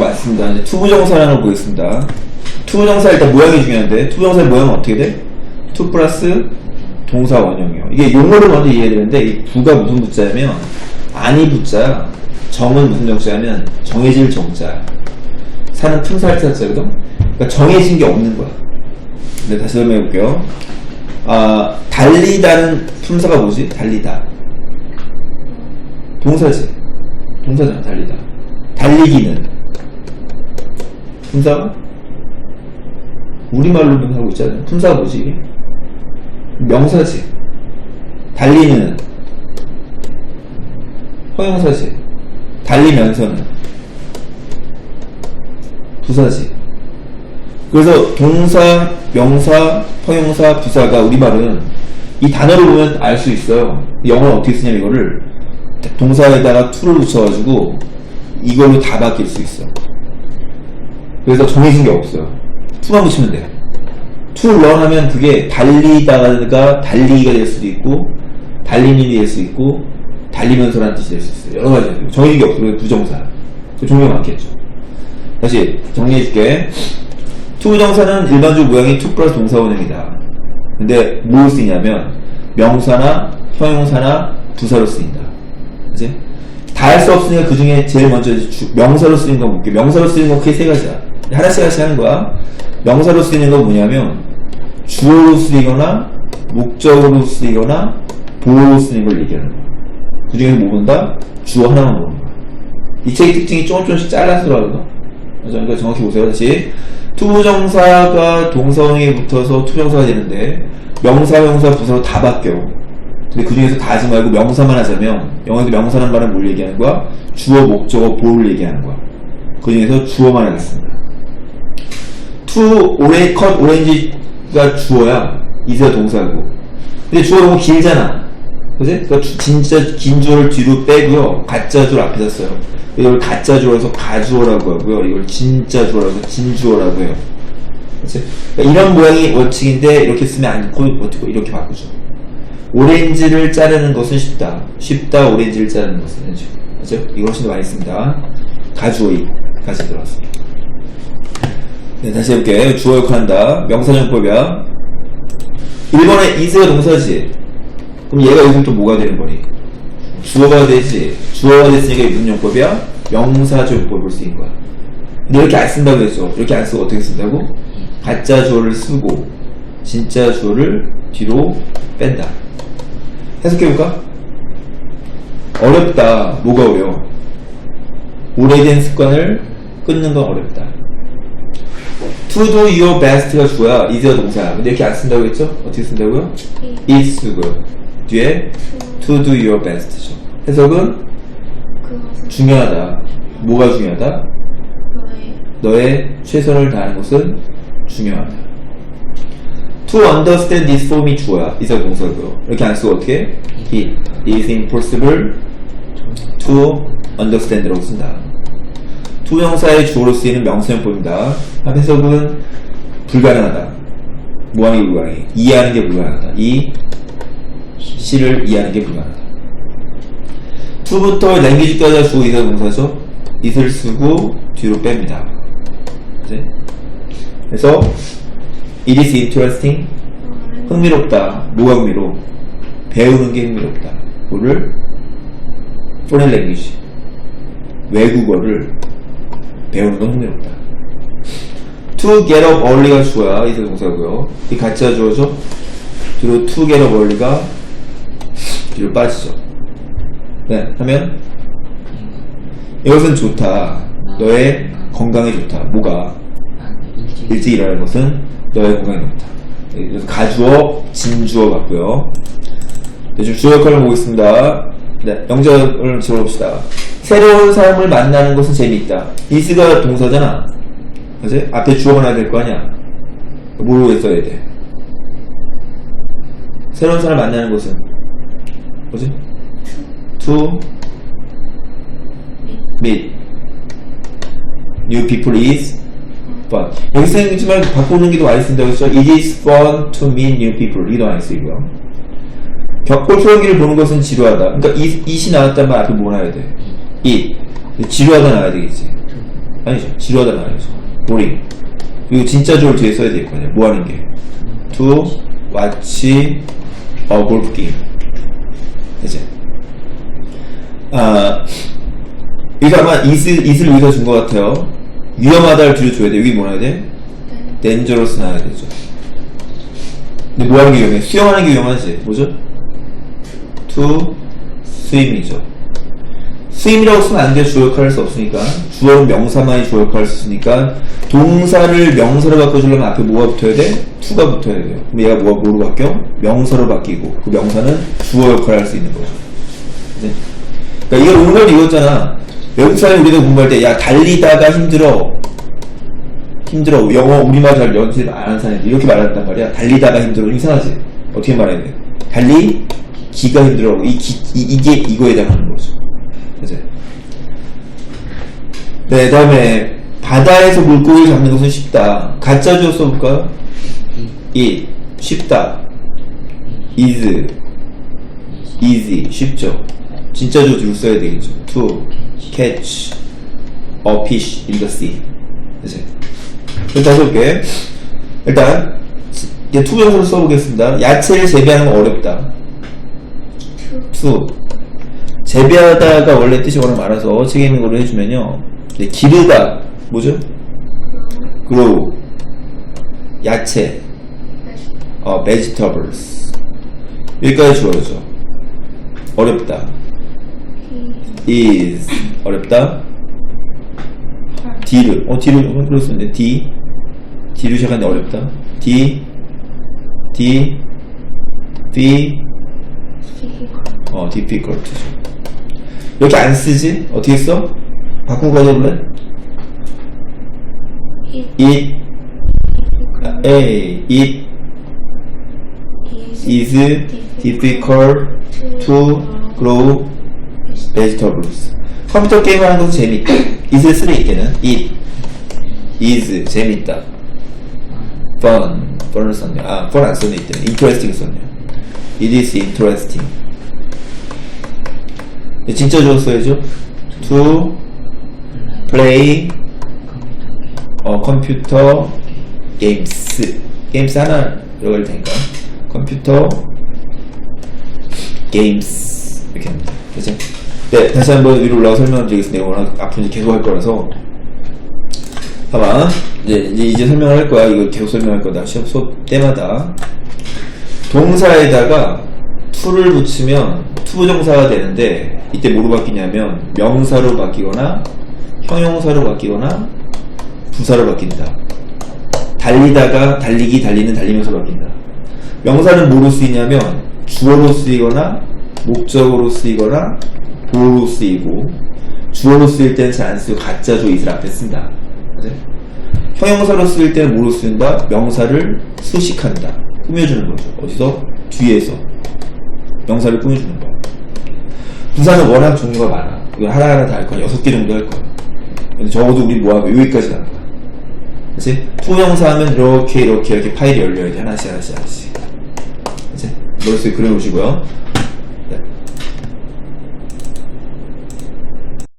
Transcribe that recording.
맞습니다. 이제 투부정사라는 걸 보겠습니다. 투부정사 일단 모양이 중요한데 투부정사의 모양은 어떻게 돼? 투 플러스 동사 원형이요. 이게 용어를 먼저 이해해야 되는데 이 부가 무슨 부자냐면 아니 부자야. 정은 무슨 정자냐면 정해질 정자야. 사는 품살 자자거든. 그러니까 정해진 게 없는 거야. 네, 다시 설명해 볼게요. 아, 달리다는 품사가 뭐지? 달리다. 동사지. 동사잖아, 달리다. 달리기는. 품사가? 우리말로는 하고 있잖아요. 이게? 명사지. 달리는. 허용사지. 달리면서는. 부사지. 그래서 동사, 명사, 허용사, 부사가 우리말은 이 단어를 보면 알 수 있어요. 영어는 어떻게 쓰냐면 이거를 동사에다가 to를 붙여가지고 이걸로 다 바뀔 수 있어. 그래서 정해진 게 없어요. to만 붙이면 돼요. to를 넣어하면 그게 달리다가 달리기가 될 수도 있고 달리는이 될 수 있고 달리면서라는 뜻이 될 수 있어요. 여러 가지 정해진 게 없어요. 부정사. 그 종류가 많겠죠. 다시 정리해줄게. 투부정사는 일반적으로 모양이 투 플러스 동사원형이다. 근데 뭘 쓰이냐면 명사나 형용사나 부사로 쓰인다. 그지? 다할 수 없으니까 그 중에 제일 먼저 주- 명사로 쓰이는 건 볼게. 명사로 쓰이는 건 크게 세 가지야. 하나씩 하는 거야. 명사로 쓰이는 건 뭐냐면 주어로 쓰이거나 목적으로 쓰이거나 보호로 쓰이는 걸 얘기하는 거야. 그 중에서 뭐 본다? 주어 하나만 보는 거야. 이 책의 특징이 조금 조금씩 잘라서 들어가거든. 그래서 그러니까 정확히 보세요. 다시. 투부정사가 동성에 붙어서 투정사가 되는데, 명사, 명사, 부사로 다 바뀌어. 근데 그 중에서 다 하지 말고 명사만 하자면, 영어에서 명사란 말은 뭘 얘기하는 거야? 주어, 목적어, 보호를 얘기하는 거야. 그 중에서 주어만 하겠습니다. 투, 오레, 컷, 오렌지가 주어야. 이세가 동사고. 근데 주어가 너무 길잖아. 그지? 그러니까 주- 진짜 긴 주어를 뒤로 빼고요. 가짜 주어를 앞에다 써요. 이걸 가짜 주어에서 가주어라고 하고요. 이걸 진짜 주어라고 해서 진주어라고 해요. 그치? 그러니까 이런 모양이 원칙인데 이렇게 쓰면 않고 어떻게 이렇게 바꾸죠. 오렌지를 자르는 것은 쉽다. 쉽다 오렌지를 자르는 것은 그죠? 그죠? 이거 훨씬 더 많이 씁니다. 가주어이 가지 들어왔습니다. 네, 다시 해볼게. 주어 역할한다. 명사정법이야. 1번에 이스가 동사지. 그럼 얘가 여기서 뭐가 되는 거니? 주어가 되지. 주어가 됐으니까 무슨 용법이야? 명사조 용법을 쓰인 거야. 근데 이렇게 안 쓴다고 했죠. 이렇게 안 쓰고 어떻게 쓴다고? 가짜 주어를 쓰고 진짜 주어를 뒤로 뺀다. 해석해볼까? 어렵다. 뭐가 어려워? 오래된 습관을 끊는 건 어렵다. To do your best가 주어야. 이제가 동사야. 근데 이렇게 안 쓴다고 했죠? 어떻게 쓴다고요? is 쓰고 뒤에 to do your best죠. 해석은 그것은 중요하다. 뭐가 중요하다? 너의 너의 최선을 다하는 것은 중요하다. To understand this form이 주어야. 이사 동사고요. 이렇게 안 쓰고 어떻게? It is impossible to understand라고 쓴다. 투명사의 주어로 쓰이는 명사형법입니다. 해석은 불가능하다. 뭐하는 게 불가능해? 이해하는 게 불가능하다. 이 시를 이해하는 게 불가능하다. to부터 랭귀지까지 주어 이사 동사죠. it을 쓰고 뒤로 뺍니다. 그지? 그래서 it is interesting 흥미롭다. 뭐가 흥미로워? 배우는 게 흥미롭다. 뭐를? foreign language. 외국어를 배우는 건 흥미롭다. to get up early가 주어야 이세 동사고요. 이 가짜 주어죠? 뒤로 to get up early가 뒤로 빠지죠. 네, 하면 이것은 좋다. 너의 건강에 좋다. 뭐가? 일찍 일어나는 것은 너의 건강에 좋다. 네, 가주어, 진주어 같고요. 네, 좀 주어 역할을 보겠습니다. 네, 영적을 적어봅시다. 새로운 사람을 만나는 것은 재미있다. 이스가 동사잖아. 그지? 앞에 주어가 나야 될 거 아니야? 뭐로 써야 돼? 새로운 사람 을 만나는 것은 뭐지? to meet new people is fun. 여기 쓰지만 바꾸는 게도 많이 쓴다고 했죠. It is fun to meet new people. 이도 많이 쓰이고요. 격골 소형기를 보는 것은 지루하다. 그러니까 이, it이 나왔다면 앞에 뭐 나와야 돼? It. 지루하다 나와야 되겠지. 아니죠. 지루하단 말이죠. boring. 그리고 진짜 좋을 뒤에 써야 아니에요. 뭐 하는 게. to watch a golf game. 이제. 아, 여기서 아마 is을, is를 여기서 준 것 같아요. 위험하다를 뒤로 줘야 돼. 여기 뭐 나야 돼? 네. dangerous 나야 되죠. 근데 뭐 하는 게 위험해? 수영하는 게 위험하지. 뭐죠? to swim이죠. Swim이라고 쓰면 안 돼. 주어 역할을 할 수 없으니까. 주어는 명사만이 주어 역할을 쓰니까 동사를 명사로 바꿔주려면 앞에 뭐가 붙어야 돼? to가 붙어야 돼요. 그럼 얘가 뭐가 뭐로 바뀌어? 명사로 바뀌고 그 명사는 주어 역할을 할 수 있는 거죠. 네. 그러니까 이걸 오늘 이거잖아. 외국 사회 우리가 공부할 때 야 달리다가 힘들어. 힘들어. 영어 우리말 잘 연습 안 하는 사람이 이렇게 말한단 말이야. 달리다가 힘들어. 이상하지? 어떻게 말해야 돼? 달리 기가 힘들어. 이 기, 이, 게 이거에 해당하는 거죠. 그죠? 네, 다음에 바다에서 물고기를 잡는 것은 쉽다. 가짜 주어 써볼까요? 이 쉽다. is easy 쉽죠. 진짜 주어 뒤로 써야 되겠죠. to catch a fish in the sea. 그죠? 그럼 다시 볼게. 일단 이제 투명으로 써보겠습니다. 야채를 재배하는 건 어렵다. 투 재배하다가 원래 뜻이 워낙 많아서 걸로 해주면요. 기르다 뭐죠? grow 야채 어 vegetables 여기까지 주어져. 어렵다. is 어렵다. D를 어 D를 어, 그렇습니다. D D로 시작하는데 어렵다. D D D 어 difficult 죠. 이렇게 안 쓰지? 어떻게 써? 바꾸고 가져볼래? It A It is difficult to grow vegetables. 컴퓨터 게임 하는 것은 재밌다. it을 쓰는 있게는 it is 재밌다. fun fun을 썼네요. 아, fun 안 썼네 이때는 interesting 썼네요. it is interesting. 네, 진짜 써야죠. to play 어, 컴퓨터 게임스 게임스 하나 들어갈 테니까 컴퓨터 게임스 이렇게 합니다. 그죠? 네, 다시 한번 위로 올라가 설명드리겠습니다. 워낙 앞으로 이제 계속 할 거라서 아마 이제 이제, 이제 설명을 할 거야. 이거 계속 설명할 거다. 시험 수업 때마다 동사에다가 to를 붙이면 투부정사가 되는데 이때 뭐로 바뀌냐면 명사로 바뀌거나 형용사로 바뀌거나 부사로 바뀐다. 달리다가 달리기 달리는 달리면서 바뀐다. 명사는 뭐로 쓰이냐면 주어로 쓰이거나 목적으로 쓰이거나 보로 쓰이고 주어로 쓰일 때는 잘 안 쓰고 가짜 조이슬 앞에 쓴다. 맞아요? 형용사로 쓰일 때는 뭐로 쓰인다? 명사를 수식한다. 꾸며주는 거죠. 어디서? 뒤에서. 명사를 꾸며주는 거. 부사는 워낙 종류가 많아. 이거 하나하나 다 할 거야. 여섯 개 정도 할 거야. 근데 적어도 우리 뭐하고 여기까지 가는 거야. 그치? 투명사 하면 이렇게, 이렇게, 이렇게 파일이 열려야 돼. 하나씩, 하나씩, 하나씩. 그치? 머릿속에 그려놓으시고요.